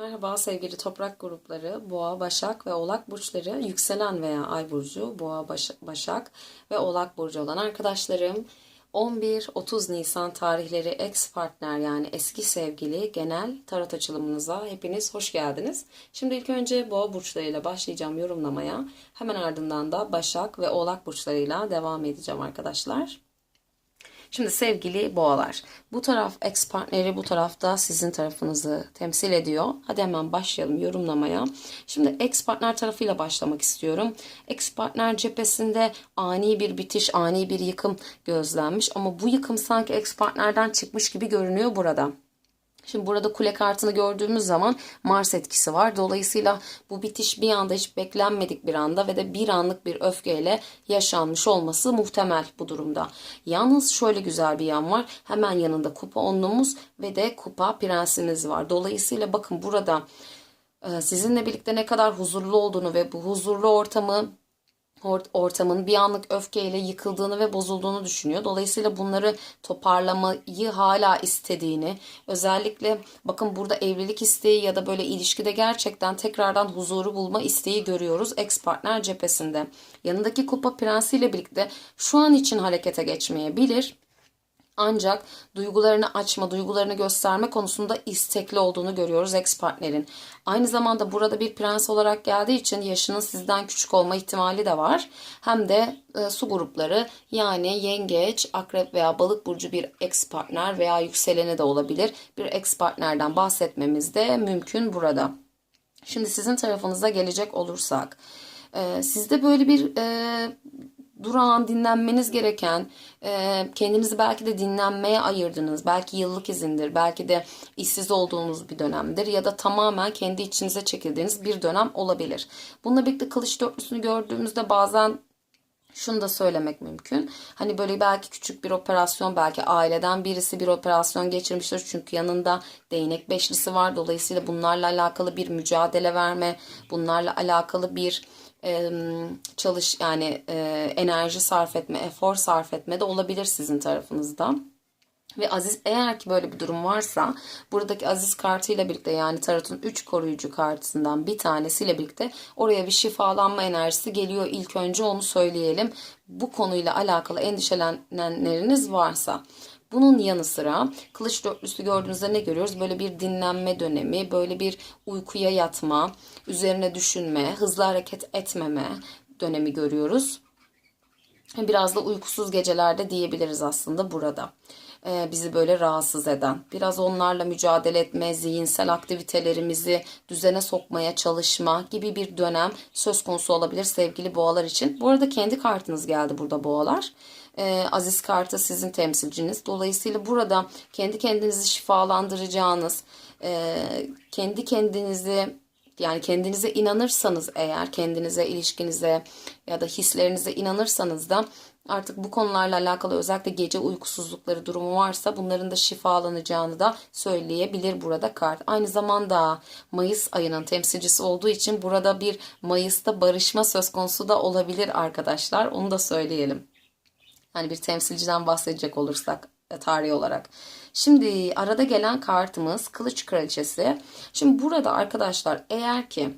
Merhaba sevgili toprak grupları, Boğa, Başak ve Oğlak burçları, yükselen veya Ay burcu, Boğa, Baş- Başak ve Oğlak burcu olan arkadaşlarım 11-30 Nisan tarihleri ex partner yani eski sevgili genel tarot açılımınıza hepiniz hoş geldiniz. Şimdi ilk önce Boğa burçlarıyla başlayacağım yorumlamaya. Hemen ardından da Başak ve Oğlak burçlarıyla devam edeceğim arkadaşlar. Şimdi sevgili boğalar, bu taraf ex partneri bu tarafta sizin tarafınızı temsil ediyor. Hadi hemen başlayalım yorumlamaya. Şimdi ex partner tarafıyla başlamak istiyorum. Ex partner cephesinde ani bir bitiş, ani bir yıkım gözlenmiş ama bu yıkım sanki ex partnerden çıkmış gibi görünüyor burada. Şimdi burada kule kartını gördüğümüz zaman Mars etkisi var. Dolayısıyla bu bitiş bir anda hiç beklenmedik bir anda ve de bir anlık bir öfkeyle yaşanmış olması muhtemel bu durumda. Yalnız şöyle güzel bir yan var. Hemen yanında kupa onluğumuz ve de kupa prensimiz var. Dolayısıyla bakın burada e, sizinle birlikte ne kadar huzurlu olduğunu ve bu huzurlu ortamı ortamın bir anlık öfkeyle yıkıldığını ve bozulduğunu düşünüyor. Dolayısıyla bunları toparlamayı hala istediğini, özellikle bakın burada evlilik isteği ya da böyle ilişkide gerçekten tekrardan huzuru bulma isteği görüyoruz ex partner cephesinde. Yanındaki kupa prensiyle birlikte şu an için harekete geçmeyebilir. Ancak duygularını açma, duygularını gösterme konusunda istekli olduğunu görüyoruz ex partnerin. Aynı zamanda burada bir prens olarak geldiği için yaşının sizden küçük olma ihtimali de var. Hem de e, su grupları yani yengeç, akrep veya balık burcu bir ex partner veya yükseleni de olabilir. Bir ex partnerden bahsetmemiz de mümkün burada. Şimdi sizin tarafınıza gelecek olursak. E, sizde böyle bir e, durağan, dinlenmeniz gereken, e, kendinizi belki de dinlenmeye ayırdınız. Belki yıllık izindir, belki de işsiz olduğunuz bir dönemdir ya da tamamen kendi içinize çekildiğiniz bir dönem olabilir. Bununla birlikte kılıç dörtlüsünü gördüğümüzde bazen şunu da söylemek mümkün. Hani böyle belki küçük bir operasyon, belki aileden birisi bir operasyon geçirmiştir. Çünkü yanında değnek beşlisi var. Dolayısıyla bunlarla alakalı bir mücadele verme, bunlarla alakalı bir çalış yani enerji sarf etme, efor sarf etme de olabilir sizin tarafınızda. Ve Aziz eğer ki böyle bir durum varsa buradaki Aziz kartıyla birlikte yani tarotun 3 koruyucu kartından bir tanesiyle birlikte oraya bir şifalanma enerjisi geliyor. İlk önce onu söyleyelim. Bu konuyla alakalı endişelenenleriniz varsa. Bunun yanı sıra kılıç dörtlüsü gördüğünüzde ne görüyoruz? Böyle bir dinlenme dönemi, böyle bir uykuya yatma, üzerine düşünme, hızlı hareket etmeme dönemi görüyoruz. Biraz da uykusuz gecelerde diyebiliriz aslında burada bizi böyle rahatsız eden. Biraz onlarla mücadele etme, zihinsel aktivitelerimizi düzene sokmaya çalışma gibi bir dönem söz konusu olabilir sevgili boğalar için. Bu arada kendi kartınız geldi burada boğalar. Aziz kartı sizin temsilciniz. Dolayısıyla burada kendi kendinizi şifalandıracağınız, kendi kendinizi yani kendinize inanırsanız eğer kendinize, ilişkinize ya da hislerinize inanırsanız da artık bu konularla alakalı özellikle gece uykusuzlukları durumu varsa bunların da şifalanacağını da söyleyebilir burada kart. Aynı zamanda Mayıs ayının temsilcisi olduğu için burada bir Mayıs'ta barışma söz konusu da olabilir arkadaşlar. Onu da söyleyelim. Yani bir temsilciden bahsedecek olursak e, tarih olarak. Şimdi arada gelen kartımız Kılıç Kraliçesi. Şimdi burada arkadaşlar eğer ki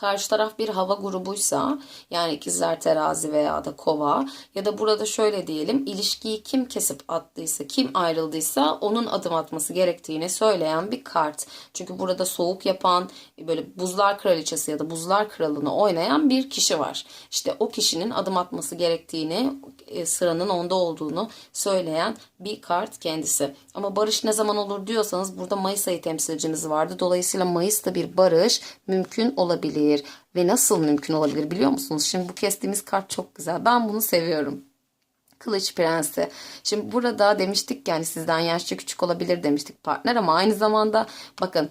karşı taraf bir hava grubuysa yani ikizler terazi veya da kova ya da burada şöyle diyelim ilişkiyi kim kesip attıysa kim ayrıldıysa onun adım atması gerektiğini söyleyen bir kart. Çünkü burada soğuk yapan böyle buzlar kraliçesi ya da buzlar kralını oynayan bir kişi var. İşte o kişinin adım atması gerektiğini e, sıranın onda olduğunu söyleyen bir kart kendisi. Ama barış ne zaman olur diyorsanız burada Mayıs ayı temsilcimiz vardı. Dolayısıyla Mayıs'ta bir barış mümkün olabilir olabilir ve nasıl mümkün olabilir biliyor musunuz? Şimdi bu kestiğimiz kart çok güzel. Ben bunu seviyorum. Kılıç Prensi. Şimdi burada demiştik yani sizden yaşça küçük olabilir demiştik partner ama aynı zamanda bakın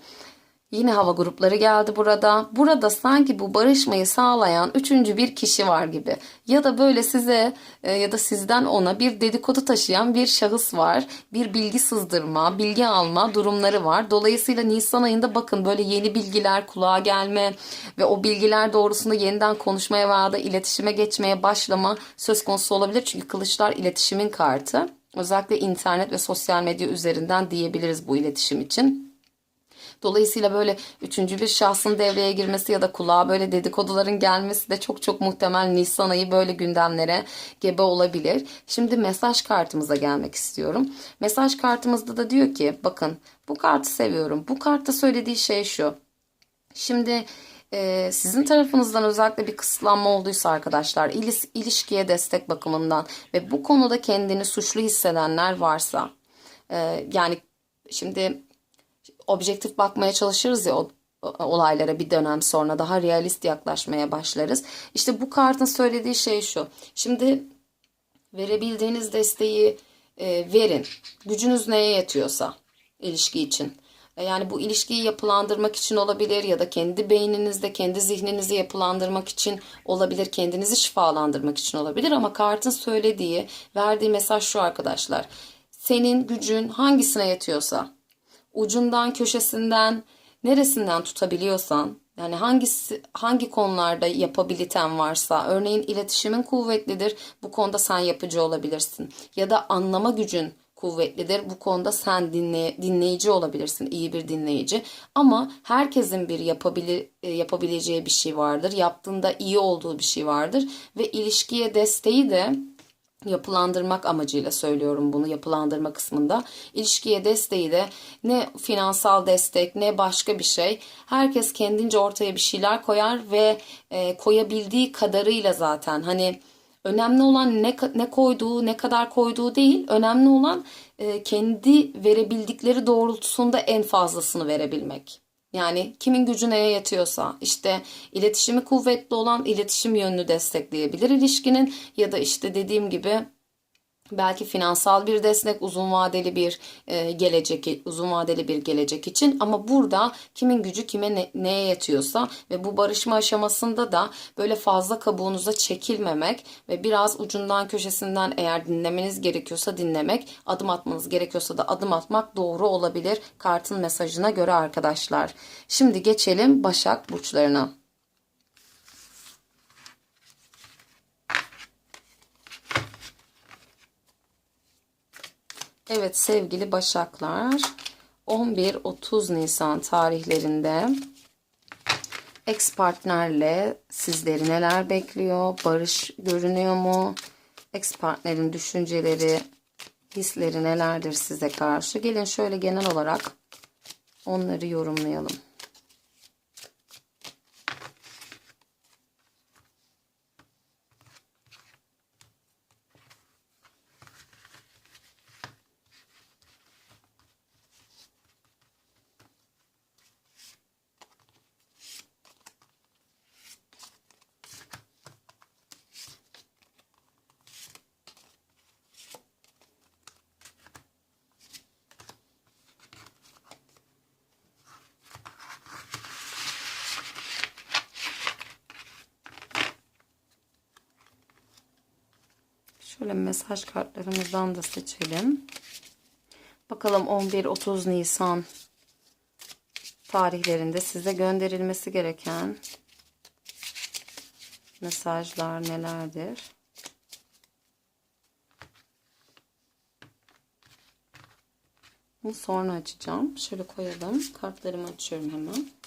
Yine hava grupları geldi burada. Burada sanki bu barışmayı sağlayan üçüncü bir kişi var gibi. Ya da böyle size e, ya da sizden ona bir dedikodu taşıyan bir şahıs var. Bir bilgi sızdırma, bilgi alma durumları var. Dolayısıyla Nisan ayında bakın böyle yeni bilgiler kulağa gelme ve o bilgiler doğrusunda yeniden konuşmaya veya da iletişime geçmeye başlama söz konusu olabilir. Çünkü kılıçlar iletişimin kartı. Özellikle internet ve sosyal medya üzerinden diyebiliriz bu iletişim için. Dolayısıyla böyle üçüncü bir şahsın devreye girmesi ya da kulağa böyle dedikoduların gelmesi de çok çok muhtemel Nisan ayı böyle gündemlere gebe olabilir. Şimdi mesaj kartımıza gelmek istiyorum. Mesaj kartımızda da diyor ki bakın bu kartı seviyorum. Bu kartta söylediği şey şu. Şimdi e, sizin tarafınızdan özellikle bir kısıtlanma olduysa arkadaşlar ilis, ilişkiye destek bakımından ve bu konuda kendini suçlu hissedenler varsa e, yani şimdi objektif bakmaya çalışırız ya o, olaylara bir dönem sonra daha realist yaklaşmaya başlarız. İşte bu kartın söylediği şey şu. Şimdi verebildiğiniz desteği e, verin. Gücünüz neye yetiyorsa ilişki için. E, Yani bu ilişkiyi yapılandırmak için olabilir ya da kendi beyninizde, kendi zihninizi yapılandırmak için olabilir, kendinizi şifalandırmak için olabilir ama kartın söylediği, verdiği mesaj şu arkadaşlar. Senin gücün hangisine yetiyorsa, ucundan, köşesinden, neresinden tutabiliyorsan, yani hangisi hangi konularda yapabiliten varsa, örneğin iletişimin kuvvetlidir, bu konuda sen yapıcı olabilirsin. Ya da anlama gücün kuvvetlidir. Bu konuda sen dinley dinleyici olabilirsin, iyi bir dinleyici. Ama herkesin bir yapabili e, yapabileceği bir şey vardır. Yaptığında iyi olduğu bir şey vardır ve ilişkiye desteği de yapılandırmak amacıyla söylüyorum bunu yapılandırma kısmında. İlişkiye desteği de ne finansal destek ne başka bir şey. Herkes kendince ortaya bir şeyler koyar ve e, koyabildiği kadarıyla zaten hani önemli olan ne ne koyduğu ne kadar koyduğu değil. Önemli olan e, kendi verebildikleri doğrultusunda en fazlasını verebilmek. Yani kimin gücü neye yetiyorsa işte iletişimi kuvvetli olan iletişim yönünü destekleyebilir ilişkinin ya da işte dediğim gibi belki finansal bir destek uzun vadeli bir e, gelecek uzun vadeli bir gelecek için ama burada kimin gücü kime ne- neye yetiyorsa ve bu barışma aşamasında da böyle fazla kabuğunuza çekilmemek ve biraz ucundan köşesinden eğer dinlemeniz gerekiyorsa dinlemek adım atmanız gerekiyorsa da adım atmak doğru olabilir kartın mesajına göre arkadaşlar. Şimdi geçelim Başak burçlarına. Evet sevgili Başaklar 11-30 Nisan tarihlerinde ex partnerle sizleri neler bekliyor? Barış görünüyor mu? Ex partnerin düşünceleri, hisleri nelerdir size karşı? Gelin şöyle genel olarak onları yorumlayalım. Şöyle mesaj kartlarımızdan da seçelim. Bakalım 11-30 Nisan tarihlerinde size gönderilmesi gereken mesajlar nelerdir? Bunu sonra açacağım. Şöyle koyalım. Kartlarımı açıyorum hemen.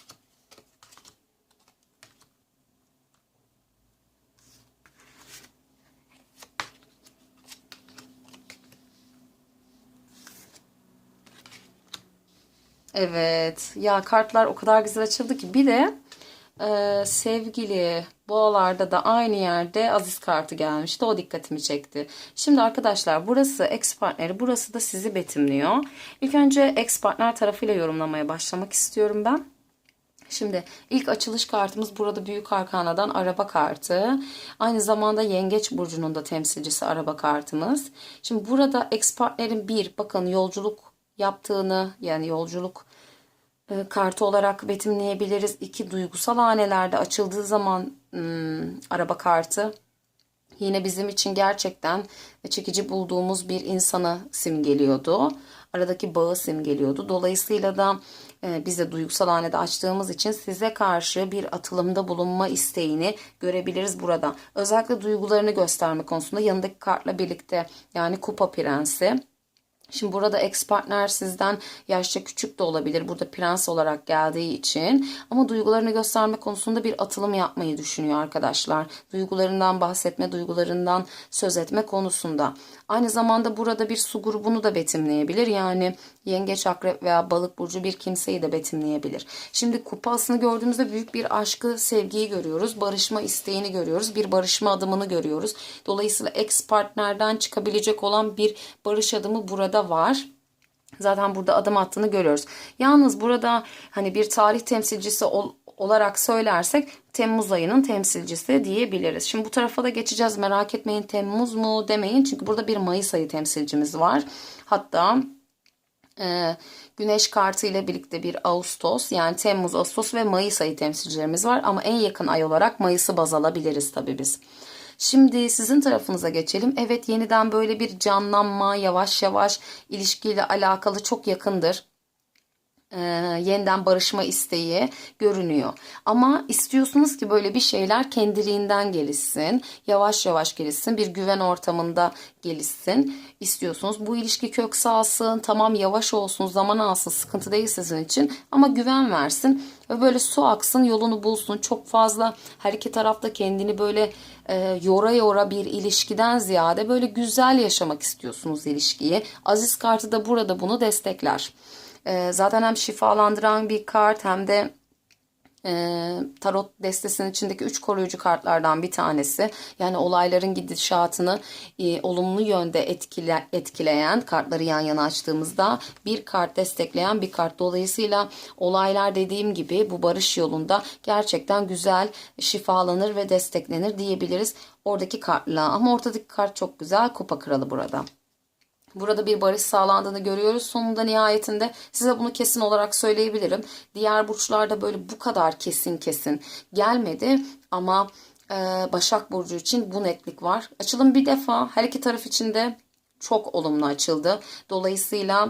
Evet. Ya kartlar o kadar güzel açıldı ki. Bir de e, sevgili boğalarda da aynı yerde Aziz kartı gelmişti. O dikkatimi çekti. Şimdi arkadaşlar burası ex partneri. Burası da sizi betimliyor. İlk önce ex partner tarafıyla yorumlamaya başlamak istiyorum ben. Şimdi ilk açılış kartımız burada Büyük Arkana'dan araba kartı. Aynı zamanda Yengeç Burcu'nun da temsilcisi araba kartımız. Şimdi burada ex partnerin bir bakın yolculuk yaptığını yani yolculuk e, kartı olarak betimleyebiliriz. İki duygusal hanelerde açıldığı zaman hmm, araba kartı yine bizim için gerçekten çekici bulduğumuz bir insanı simgeliyordu. Aradaki bağı simgeliyordu. Dolayısıyla da e, biz duygusal hanede açtığımız için size karşı bir atılımda bulunma isteğini görebiliriz burada. Özellikle duygularını gösterme konusunda yanındaki kartla birlikte yani kupa prensi Şimdi burada ex partner sizden yaşça küçük de olabilir. Burada prens olarak geldiği için. Ama duygularını gösterme konusunda bir atılım yapmayı düşünüyor arkadaşlar. Duygularından bahsetme, duygularından söz etme konusunda. Aynı zamanda burada bir su grubunu da betimleyebilir. Yani yengeç, akrep veya balık burcu bir kimseyi de betimleyebilir. Şimdi kupasını gördüğümüzde büyük bir aşkı, sevgiyi görüyoruz. Barışma isteğini görüyoruz. Bir barışma adımını görüyoruz. Dolayısıyla ex partnerden çıkabilecek olan bir barış adımı burada var. Zaten burada adım attığını görüyoruz. Yalnız burada hani bir tarih temsilcisi ol, olarak söylersek Temmuz ayının temsilcisi diyebiliriz. Şimdi bu tarafa da geçeceğiz. Merak etmeyin Temmuz mu demeyin. Çünkü burada bir Mayıs ayı temsilcimiz var. Hatta e, Güneş kartı ile birlikte bir Ağustos yani Temmuz, Ağustos ve Mayıs ayı temsilcilerimiz var. Ama en yakın ay olarak Mayıs'ı baz alabiliriz tabii biz. Şimdi sizin tarafınıza geçelim. Evet yeniden böyle bir canlanma yavaş yavaş ilişkiyle alakalı çok yakındır e, yeniden barışma isteği görünüyor. Ama istiyorsunuz ki böyle bir şeyler kendiliğinden gelişsin. Yavaş yavaş gelişsin. Bir güven ortamında gelişsin. istiyorsunuz. Bu ilişki kök salsın. Tamam yavaş olsun. Zaman alsın. Sıkıntı değil sizin için. Ama güven versin. Ve böyle su aksın. Yolunu bulsun. Çok fazla her iki tarafta kendini böyle e, yora yora bir ilişkiden ziyade böyle güzel yaşamak istiyorsunuz ilişkiyi. Aziz kartı da burada bunu destekler. E, zaten hem şifalandıran bir kart hem de e, tarot destesinin içindeki üç koruyucu kartlardan bir tanesi. Yani olayların gidişatını e, olumlu yönde etkile, etkileyen kartları yan yana açtığımızda bir kart destekleyen bir kart. Dolayısıyla olaylar dediğim gibi bu barış yolunda gerçekten güzel şifalanır ve desteklenir diyebiliriz oradaki kartla. Ama ortadaki kart çok güzel. Kupa kralı burada. Burada bir barış sağlandığını görüyoruz. Sonunda nihayetinde size bunu kesin olarak söyleyebilirim. Diğer burçlarda böyle bu kadar kesin kesin gelmedi ama e, Başak Burcu için bu netlik var. Açılım bir defa her iki taraf için de çok olumlu açıldı. Dolayısıyla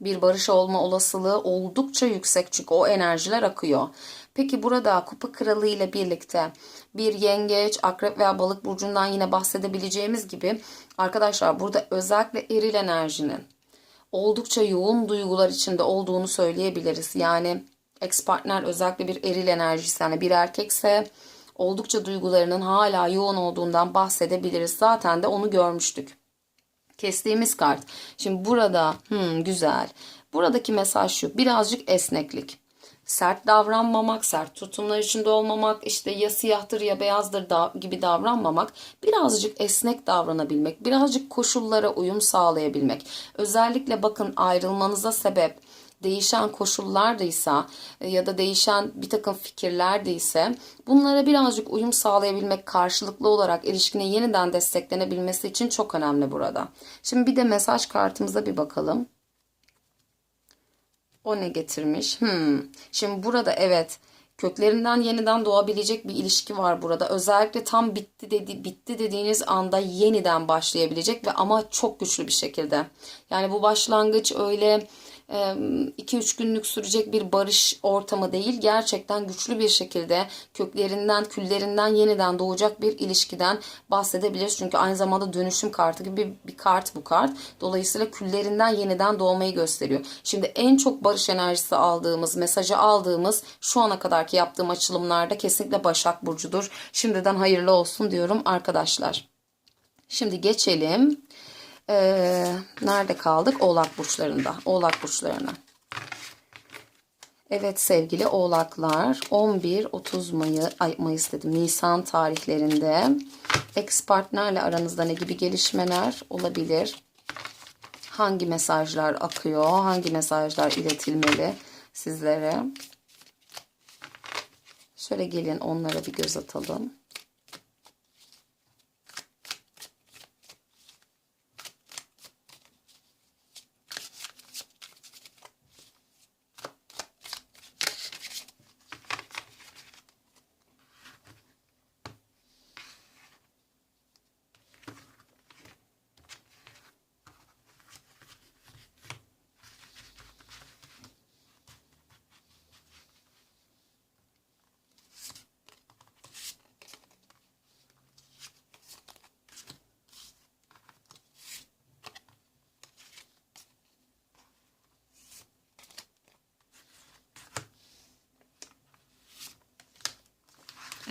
bir barış olma olasılığı oldukça yüksek çünkü o enerjiler akıyor. Peki burada kupa kralı ile birlikte bir yengeç, akrep veya balık burcundan yine bahsedebileceğimiz gibi arkadaşlar burada özellikle eril enerjinin oldukça yoğun duygular içinde olduğunu söyleyebiliriz. Yani ex partner özellikle bir eril enerjisi yani bir erkekse oldukça duygularının hala yoğun olduğundan bahsedebiliriz. Zaten de onu görmüştük. Kestiğimiz kart. Şimdi burada hmm, güzel. Buradaki mesaj şu. Birazcık esneklik sert davranmamak, sert tutumlar içinde olmamak, işte ya siyahtır ya beyazdır da, gibi davranmamak, birazcık esnek davranabilmek, birazcık koşullara uyum sağlayabilmek. Özellikle bakın ayrılmanıza sebep değişen koşullardıysa e, ya da değişen bir takım fikirlerdeyse bunlara birazcık uyum sağlayabilmek karşılıklı olarak ilişkinin yeniden desteklenebilmesi için çok önemli burada. Şimdi bir de mesaj kartımıza bir bakalım. O ne getirmiş? Hmm. Şimdi burada evet köklerinden yeniden doğabilecek bir ilişki var burada. Özellikle tam bitti dedi bitti dediğiniz anda yeniden başlayabilecek ve ama çok güçlü bir şekilde. Yani bu başlangıç öyle 2-3 günlük sürecek bir barış ortamı değil. Gerçekten güçlü bir şekilde köklerinden, küllerinden yeniden doğacak bir ilişkiden bahsedebiliriz. Çünkü aynı zamanda dönüşüm kartı gibi bir, bir kart bu kart. Dolayısıyla küllerinden yeniden doğmayı gösteriyor. Şimdi en çok barış enerjisi aldığımız, mesajı aldığımız şu ana kadarki yaptığım açılımlarda kesinlikle Başak Burcu'dur. Şimdiden hayırlı olsun diyorum arkadaşlar. Şimdi geçelim ee, nerede kaldık? Oğlak burçlarında. Oğlak burçlarına. Evet sevgili oğlaklar 11-30 Mayı, ay Mayıs dedim Nisan tarihlerinde ex partnerle aranızda ne gibi gelişmeler olabilir? Hangi mesajlar akıyor? Hangi mesajlar iletilmeli sizlere? Şöyle gelin onlara bir göz atalım.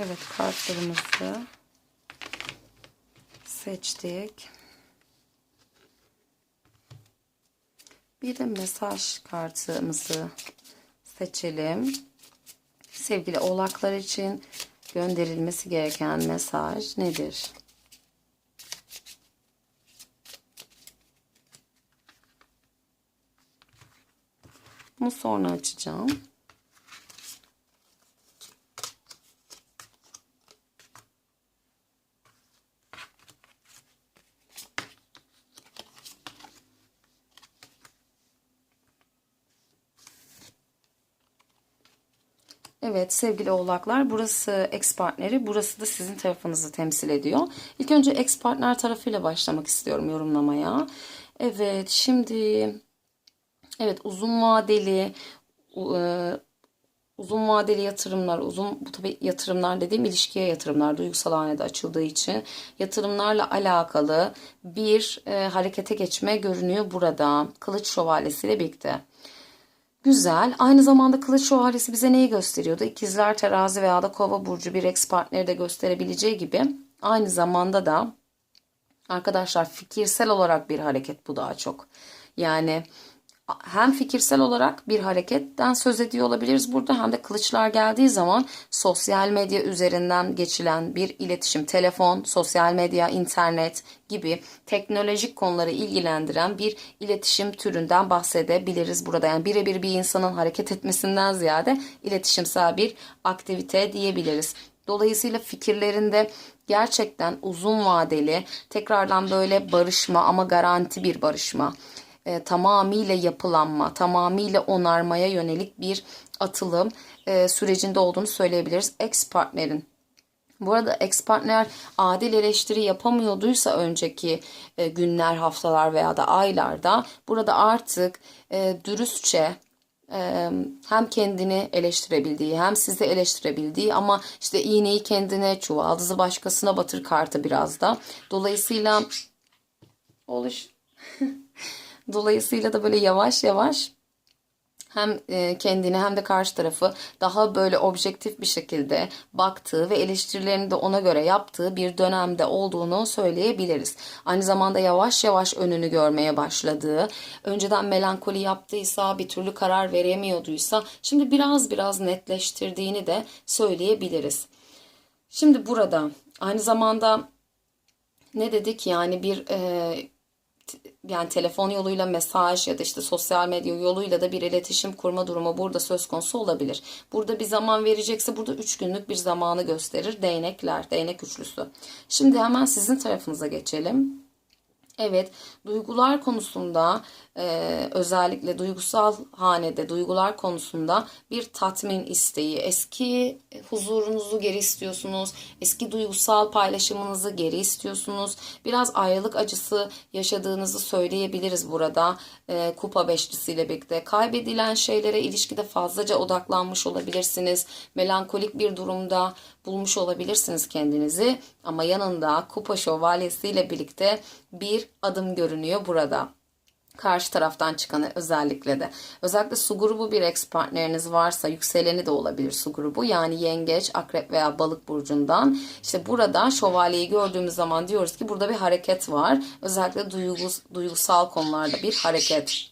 Evet kartlarımızı seçtik. Bir de mesaj kartımızı seçelim. Sevgili oğlaklar için gönderilmesi gereken mesaj nedir? Bunu sonra açacağım. Evet sevgili oğlaklar burası ex partneri burası da sizin tarafınızı temsil ediyor. İlk önce ex partner tarafıyla başlamak istiyorum yorumlamaya. Evet şimdi evet uzun vadeli e, uzun vadeli yatırımlar uzun bu tabi yatırımlar dediğim ilişkiye yatırımlar duygusal hanede açıldığı için yatırımlarla alakalı bir e, harekete geçme görünüyor burada. Kılıç şövalyesiyle birlikte. Güzel. Aynı zamanda kılıç şövalyesi bize neyi gösteriyordu? İkizler, terazi veya da kova burcu bir ex partneri de gösterebileceği gibi aynı zamanda da arkadaşlar fikirsel olarak bir hareket bu daha çok. Yani hem fikirsel olarak bir hareketten söz ediyor olabiliriz burada hem de kılıçlar geldiği zaman sosyal medya üzerinden geçilen bir iletişim, telefon, sosyal medya, internet gibi teknolojik konuları ilgilendiren bir iletişim türünden bahsedebiliriz burada. Yani birebir bir insanın hareket etmesinden ziyade iletişimsel bir aktivite diyebiliriz. Dolayısıyla fikirlerinde gerçekten uzun vadeli tekrardan böyle barışma ama garanti bir barışma e, tamamıyla yapılanma, tamamıyla onarmaya yönelik bir atılım e, sürecinde olduğunu söyleyebiliriz. Ex partnerin bu arada ex partner adil eleştiri yapamıyorduysa önceki e, günler, haftalar veya da aylarda burada artık e, dürüstçe e, hem kendini eleştirebildiği hem sizi eleştirebildiği ama işte iğneyi kendine çuvaldızı başkasına batır kartı biraz da. Dolayısıyla oluş Dolayısıyla da böyle yavaş yavaş hem e, kendini hem de karşı tarafı daha böyle objektif bir şekilde baktığı ve eleştirilerini de ona göre yaptığı bir dönemde olduğunu söyleyebiliriz. Aynı zamanda yavaş yavaş önünü görmeye başladığı, önceden melankoli yaptıysa, bir türlü karar veremiyorduysa şimdi biraz biraz netleştirdiğini de söyleyebiliriz. Şimdi burada aynı zamanda ne dedik yani bir e, yani telefon yoluyla mesaj ya da işte sosyal medya yoluyla da bir iletişim kurma durumu burada söz konusu olabilir. Burada bir zaman verecekse burada 3 günlük bir zamanı gösterir. Değnekler, değnek üçlüsü. Şimdi hemen sizin tarafınıza geçelim. Evet, duygular konusunda e, özellikle duygusal hanede duygular konusunda bir tatmin isteği, eski huzurunuzu geri istiyorsunuz, eski duygusal paylaşımınızı geri istiyorsunuz. Biraz ayrılık acısı yaşadığınızı söyleyebiliriz burada e, kupa beşlisiyle birlikte. Kaybedilen şeylere ilişkide fazlaca odaklanmış olabilirsiniz. Melankolik bir durumda bulmuş olabilirsiniz kendinizi ama yanında kupa şövalyesiyle birlikte bir adım görünüyor burada karşı taraftan çıkanı özellikle de. Özellikle su grubu bir ex partneriniz varsa yükseleni de olabilir su grubu. Yani yengeç, akrep veya balık burcundan. İşte burada şövalyeyi gördüğümüz zaman diyoruz ki burada bir hareket var. Özellikle duygus, duygusal konularda bir hareket.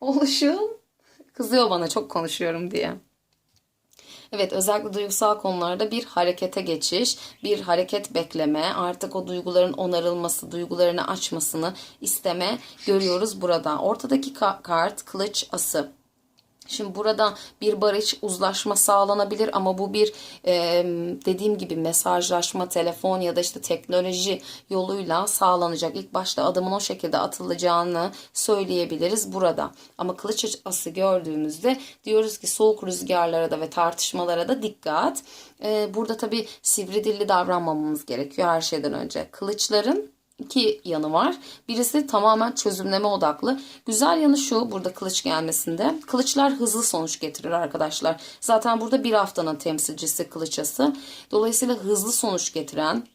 Oluşum. Kızıyor bana çok konuşuyorum diye. Evet özellikle duygusal konularda bir harekete geçiş, bir hareket bekleme, artık o duyguların onarılması, duygularını açmasını isteme görüyoruz burada. Ortadaki kart kılıç ası. Şimdi burada bir barış uzlaşma sağlanabilir ama bu bir dediğim gibi mesajlaşma, telefon ya da işte teknoloji yoluyla sağlanacak. İlk başta adımın o şekilde atılacağını söyleyebiliriz burada. Ama kılıç ası gördüğümüzde diyoruz ki soğuk rüzgarlara da ve tartışmalara da dikkat. Burada tabii sivri dilli davranmamamız gerekiyor her şeyden önce. Kılıçların iki yanı var. Birisi tamamen çözümleme odaklı. Güzel yanı şu burada kılıç gelmesinde. Kılıçlar hızlı sonuç getirir arkadaşlar. Zaten burada bir haftanın temsilcisi kılıçası. Dolayısıyla hızlı sonuç getiren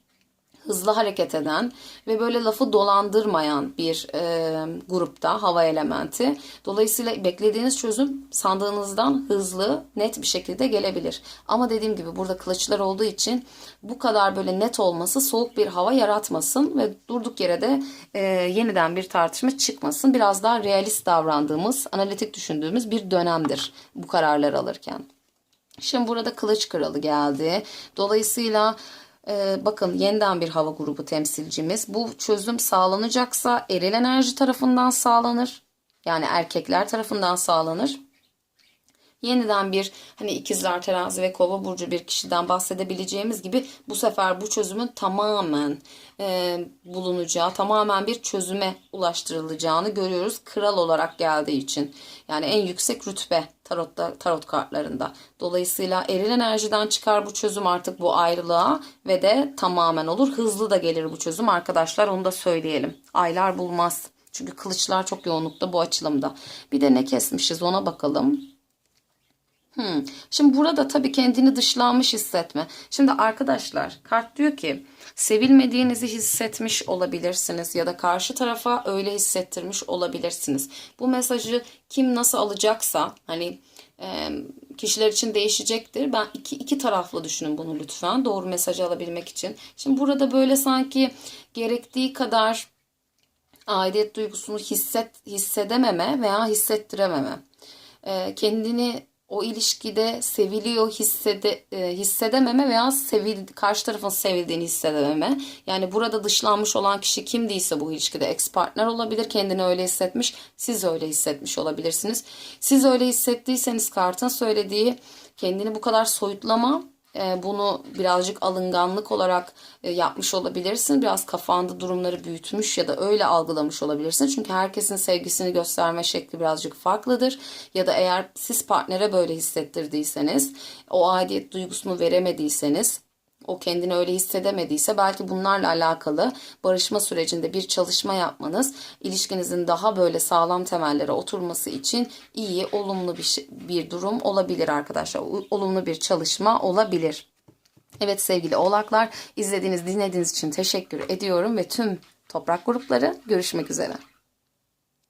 hızlı hareket eden ve böyle lafı dolandırmayan bir e, grupta hava elementi. Dolayısıyla beklediğiniz çözüm sandığınızdan hızlı, net bir şekilde gelebilir. Ama dediğim gibi burada kılıçlar olduğu için bu kadar böyle net olması soğuk bir hava yaratmasın ve durduk yere de e, yeniden bir tartışma çıkmasın. Biraz daha realist davrandığımız, analitik düşündüğümüz bir dönemdir bu kararlar alırken. Şimdi burada kılıç kralı geldi. Dolayısıyla e, bakın yeniden bir hava grubu temsilcimiz. Bu çözüm sağlanacaksa eril enerji tarafından sağlanır. Yani erkekler tarafından sağlanır. Yeniden bir hani ikizler terazi ve kova burcu bir kişiden bahsedebileceğimiz gibi bu sefer bu çözümün tamamen e, bulunacağı, tamamen bir çözüme ulaştırılacağını görüyoruz. Kral olarak geldiği için. Yani en yüksek rütbe tarotta, tarot kartlarında. Dolayısıyla eril enerjiden çıkar bu çözüm artık bu ayrılığa ve de tamamen olur. Hızlı da gelir bu çözüm arkadaşlar onu da söyleyelim. Aylar bulmaz. Çünkü kılıçlar çok yoğunlukta bu açılımda. Bir de ne kesmişiz ona bakalım. Hmm. Şimdi burada tabii kendini dışlanmış hissetme. Şimdi arkadaşlar kart diyor ki sevilmediğinizi hissetmiş olabilirsiniz ya da karşı tarafa öyle hissettirmiş olabilirsiniz. Bu mesajı kim nasıl alacaksa hani e, kişiler için değişecektir. Ben iki, iki taraflı düşünün bunu lütfen doğru mesajı alabilmek için. Şimdi burada böyle sanki gerektiği kadar aidiyet duygusunu hisset hissedememe veya hissettirememe. Kendini o ilişkide seviliyor hissede, e, hissedememe veya sevil, karşı tarafın sevildiğini hissedememe. Yani burada dışlanmış olan kişi kimdiyse bu ilişkide ex partner olabilir. Kendini öyle hissetmiş. Siz öyle hissetmiş olabilirsiniz. Siz öyle hissettiyseniz kartın söylediği kendini bu kadar soyutlama bunu birazcık alınganlık olarak e, yapmış olabilirsin. Biraz kafanda durumları büyütmüş ya da öyle algılamış olabilirsin. Çünkü herkesin sevgisini gösterme şekli birazcık farklıdır. Ya da eğer siz partnere böyle hissettirdiyseniz, o aidiyet duygusunu veremediyseniz, o kendini öyle hissedemediyse belki bunlarla alakalı barışma sürecinde bir çalışma yapmanız ilişkinizin daha böyle sağlam temellere oturması için iyi, olumlu bir, şey- bir durum olabilir arkadaşlar. Olumlu bir çalışma olabilir. Evet sevgili oğlaklar izlediğiniz dinlediğiniz için teşekkür ediyorum ve tüm toprak grupları görüşmek üzere.